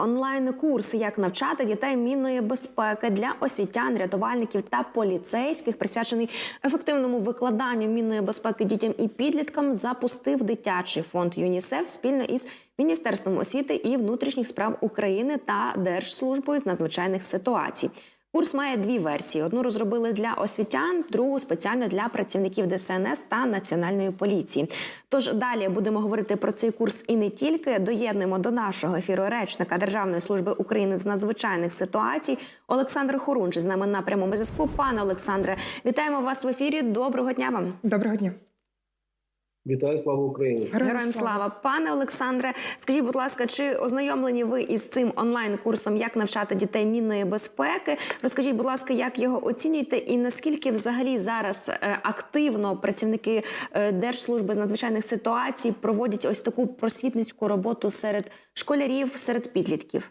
Онлайн-курс як навчати дітей мінної безпеки для освітян, рятувальників та поліцейських, присвячений ефективному викладанню мінної безпеки дітям і підліткам, запустив дитячий фонд ЮНІСЕФ спільно із Міністерством освіти і внутрішніх справ України та Держслужбою з надзвичайних ситуацій. Курс має дві версії: одну розробили для освітян, другу спеціально для працівників ДСНС та національної поліції. Тож далі будемо говорити про цей курс і не тільки доєднуємо до нашого ефіру речника Державної служби України з надзвичайних ситуацій Олександр Хорунж з нами на прямому зв'язку. Пане Олександре, вітаємо вас в ефірі. Доброго дня вам. Доброго дня. Вітаю, слава Україні! Героям слава, пане Олександре. Скажіть, будь ласка, чи ознайомлені ви із цим онлайн-курсом, як навчати дітей мінної безпеки? Розкажіть, будь ласка, як його оцінюєте, і наскільки взагалі зараз е, активно працівники е, Держслужби з надзвичайних ситуацій проводять ось таку просвітницьку роботу серед школярів, серед підлітків?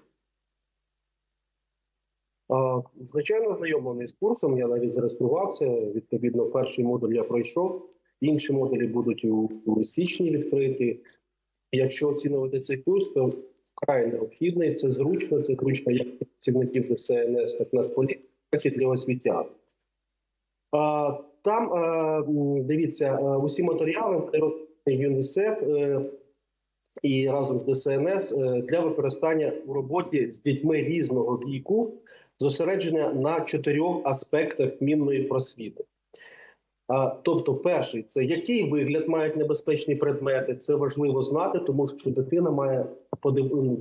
Звичайно, знайомлений з курсом. Я навіть зареєструвався. Відповідно, перший модуль я пройшов. Інші модулі будуть у, у січні відкриті. Якщо оцінювати цей курс, то вкрай необхідний. Це зручно, це зручно як для працівників ДСНС, так і поліції, так і для освітян. А, Там а, дивіться усі матеріали ЮНІСЕФ е, і разом з ДСНС е, для використання у роботі з дітьми різного віку, зосередження на чотирьох аспектах мінної просвіти. Тобто, перший це який вигляд мають небезпечні предмети. Це важливо знати, тому що дитина має подив...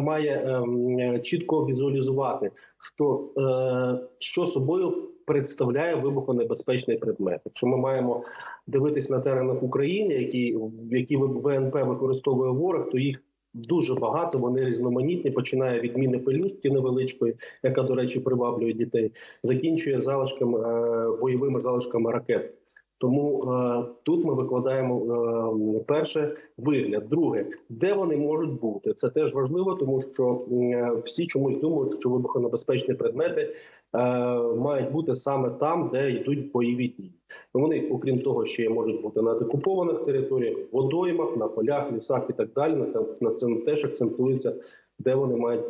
має ем, чітко візуалізувати, що, е, що собою представляє вибухонебезпечний предмет. Якщо ми маємо дивитись на теренах України, які, які ВНП використовує ворог, то їх дуже багато. Вони різноманітні. Починає від міни пелюстки невеличкої, яка, до речі, приваблює дітей, закінчує залишками е, бойовими залишками ракет. Тому е, тут ми викладаємо е, перше вигляд. Друге, де вони можуть бути. Це теж важливо, тому що е, всі чомусь думають, що вибухонебезпечні предмети е, мають бути саме там, де йдуть бойові дії. Вони, окрім того, ще можуть бути на окупованих територіях, водоймах, на полях, лісах і так далі. На це на цьому теж акцентується, де вони мають.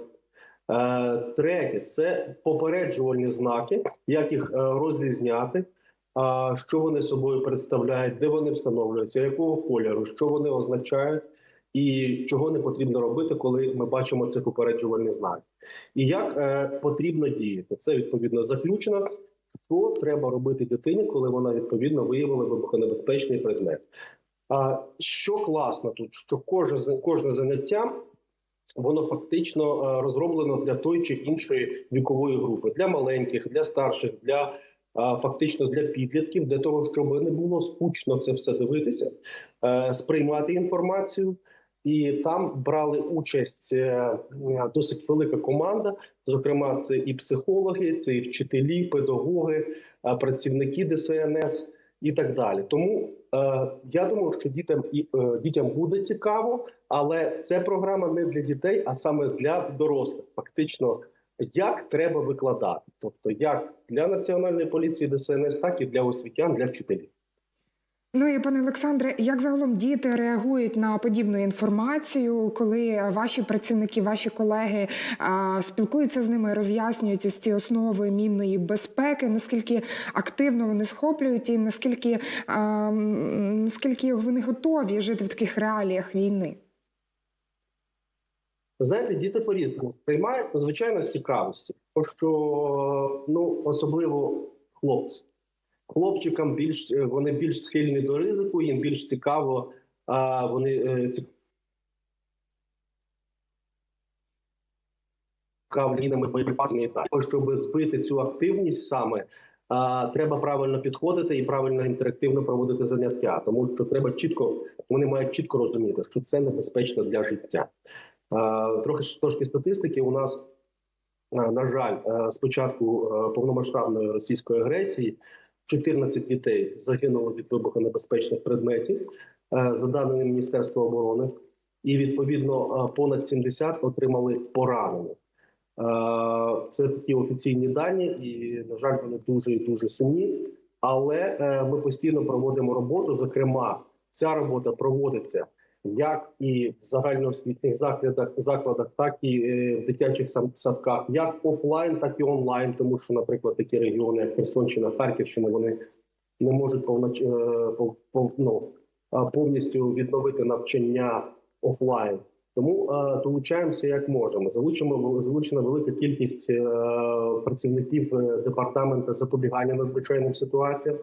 Е, Третє це попереджувальні знаки, як їх е, розрізняти, що вони собою представляють, де вони встановлюються, якого кольору, що вони означають, і чого не потрібно робити, коли ми бачимо ці попереджувальні знаки. І як е, потрібно діяти. Це відповідно заключено. Що треба робити дитині, коли вона відповідно виявила вибухонебезпечний предмет? А що класно тут, що кожне кожне заняття воно фактично е, розроблено для тої чи іншої вікової групи, для маленьких, для старших, для фактично для підлітків, для того, щоб не було скучно це все дивитися, е, сприймати інформацію. І там брали участь е, досить велика команда. Зокрема, це і психологи, це і вчителі, педагоги, е, працівники ДСНС і так далі. Тому е, я думаю, що дітям і е, дітям буде цікаво, але це програма не для дітей, а саме для дорослих. Фактично, як треба викладати, тобто як для національної поліції ДСНС, так і для освітян, для вчителів. Ну і пане Олександре, як загалом діти реагують на подібну інформацію, коли ваші працівники, ваші колеги а, спілкуються з ними, роз'яснюють ось ці основи мінної безпеки, наскільки активно вони схоплюють, і наскільки, а, наскільки вони готові жити в таких реаліях війни? Знаєте, діти по-різному приймають, ну, звичайно, з цікавості, тому що ну особливо хлопці. Хлопчикам більш е, вони більш схильні до ризику, їм більш цікаво, а вони е, цікавліними боєприпасами так. Щоб збити цю активність саме. Треба правильно підходити і правильно інтерактивно проводити заняття, тому що треба чітко, вони мають чітко розуміти, що це небезпечно для життя. А, трохи трошки статистики у нас. е, На жаль, е, з початку е, повномасштабної російської агресії 14 дітей загинуло від вибухонебезпечних предметів, е, за даними Міністерства оборони, і відповідно е, понад 70 отримали поранення. Е, Це такі офіційні дані, і на жаль, вони дуже і дуже сумні. Але е, ми постійно проводимо роботу. Зокрема, ця робота проводиться як і в загальноосвітніх закладах, закладах, так і е, в дитячих садках, як офлайн, так і онлайн, тому що, наприклад, такі регіони, як Херсонщина, Харківщина, вони не можуть повноч... е, пов- пов- ну, повністю відновити навчання офлайн. Тому е, долучаємося як можемо. Залучимо залучена велика кількість працівників департаменту запобігання надзвичайним ситуаціям.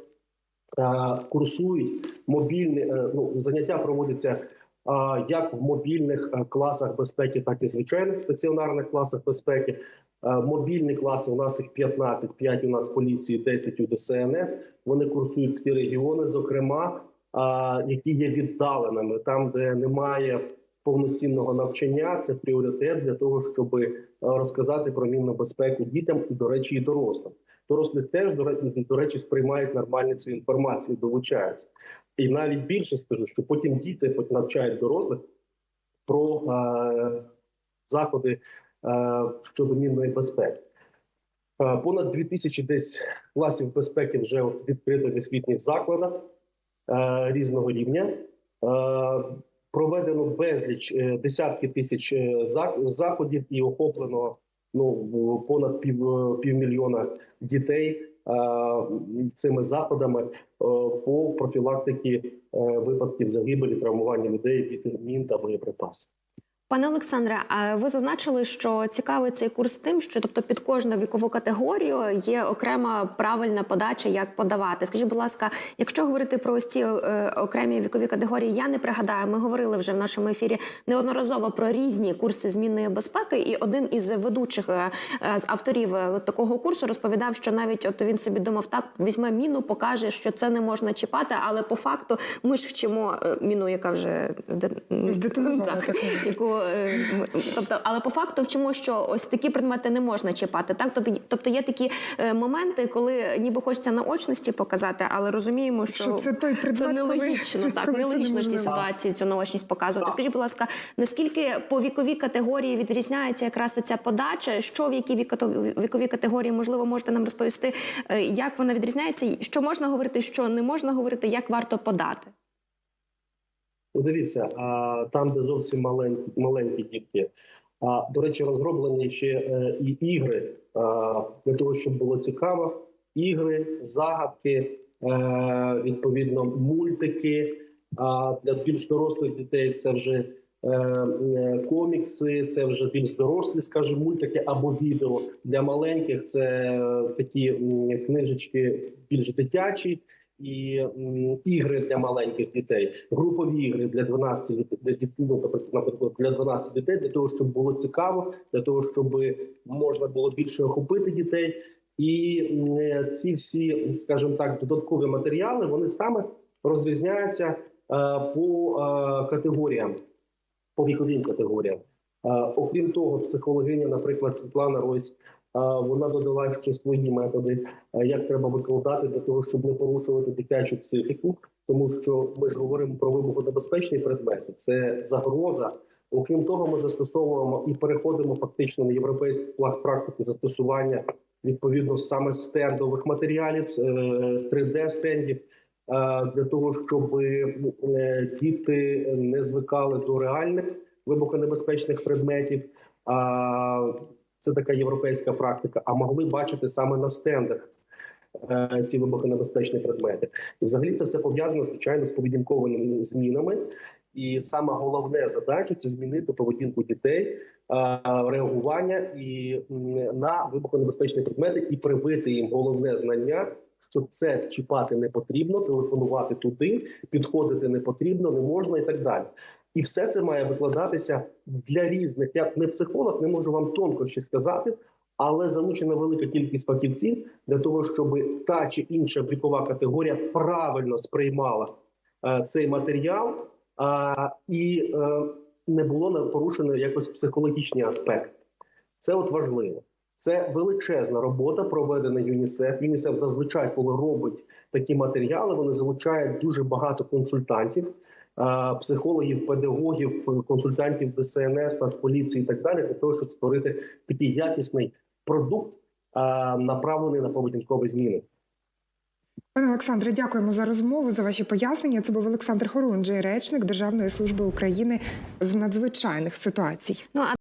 Курсують мобільні ну, заняття проводяться як в мобільних е, класах безпеки, так і звичайних стаціонарних класах безпеки. Е, Мобільні класи у нас їх 15, 5 у нас поліції, 10 у ДСНС. Вони курсують в ті регіони, зокрема, які є віддаленими, там, де немає повноцінного навчання. Це пріоритет для того, щоб е, розказати про мінну безпеку дітям і, до речі, і дорослим. Дорослі теж до ре- до речі сприймають нормально цю інформацію, долучаються. І навіть більше скажу, що потім діти навчають дорослих про е, заходи е, щодо мінної безпеки. Е, Понад 2000 десь класів безпеки вже відкрито в освітніх закладах е, різного рівня. Е, Проведено безліч е, десятки тисяч е, заходів і охоплено ну понад пів, е, півмільйона дітей е, цими заходами е, по профілактиці випадків загибелі, травмування людей від мін та боєприпасів. Пане Олександре, а ви зазначили, що цікавий цей курс тим, що тобто під кожну вікову категорію є окрема правильна подача, як подавати. Скажіть, будь ласка, якщо говорити про ось ці е, окремі вікові категорії, я не пригадаю. Ми говорили вже в нашому ефірі неодноразово про різні курси змінної безпеки, і один із ведучих е, е, з авторів такого курсу розповідав, що навіть от він собі думав, так візьме міну, покаже, що це не можна чіпати, але по факту ми ж вчимо міну, яка вже зде- Здетонувала Так, яку тобто, але по факту вчимо, що ось такі предмети не можна чіпати. Так, тобто, тобто є такі е, моменти, коли ніби хочеться на очності показати, але розуміємо, що, Що це той предмет, це коли- нелогічно. Так, коли це нелогічно в цій ситуації цю наочність показувати. Так. Скажіть, будь ласка, наскільки по віковій категорії відрізняється якраз оця подача? Що в якій віко- віковій категорії можливо можете нам розповісти, е, як вона відрізняється? Що можна говорити, що не можна говорити, як варто подати? Ну, дивіться, а, там, де зовсім маленькі, маленькі дітки. А, до речі, розроблені ще е, і ігри для того, щоб було цікаво. Ігри, загадки, е, відповідно, мультики. А для більш дорослих дітей це вже е, комікси, це вже більш дорослі, скажімо, мультики або відео. Для маленьких це такі книжечки більш дитячі і ігри для маленьких дітей, групові ігри для 12 дітей, ну, наприклад, для 12 дітей, для того, щоб було цікаво, для того, щоб можна було більше охопити дітей. І ці всі, скажімо так, додаткові матеріали вони саме розрізняються е, по е, категоріям, по віковим категоріям. Е, Окрім того, психологиня, наприклад, Світлана Ройс, е, вона додала ще свої методи, е, як треба викладати для того, щоб не порушувати дитячу психіку, тому що ми ж говоримо про вибухонебезпечні предмети. Це загроза. Окрім того, ми застосовуємо і переходимо фактично на європейську практику застосування відповідно саме стендових матеріалів, 3D стендів. е, Для того щоб е, діти не звикали до реальних вибухонебезпечних предметів, це така європейська практика, а могли бачити саме на стендах е, ці вибухонебезпечні предмети. І взагалі це все пов'язано звичайно з поведінковими змінами. І саме головне задача це змінити поведінку дітей, е, реагування і на вибухонебезпечні предмети, і привити їм головне знання. Що це чіпати не потрібно, телефонувати туди, підходити не потрібно, не можна і так далі. І все це має викладатися для різних. Я не психолог, не можу вам тонко ще сказати, але залучена велика кількість фахівців для того, щоб та чи інша вікова категорія правильно сприймала е, цей матеріал а, і е, не було порушено якось психологічні аспекти. Це от важливо. Це величезна робота, проведена ЮНІСЕФ. ЮНІСЕФ зазвичай, коли робить такі матеріали, вони залучають дуже багато консультантів, е, психологів, педагогів, консультантів ДСНС, Нацполіції і так далі, для того, щоб створити такий якісний продукт, е, направлений на поведінкові зміни. Пане Олександре, дякуємо за розмову, за ваші пояснення. Це був Олександр Хорунжий, речник Державної служби України з надзвичайних ситуацій. Ну а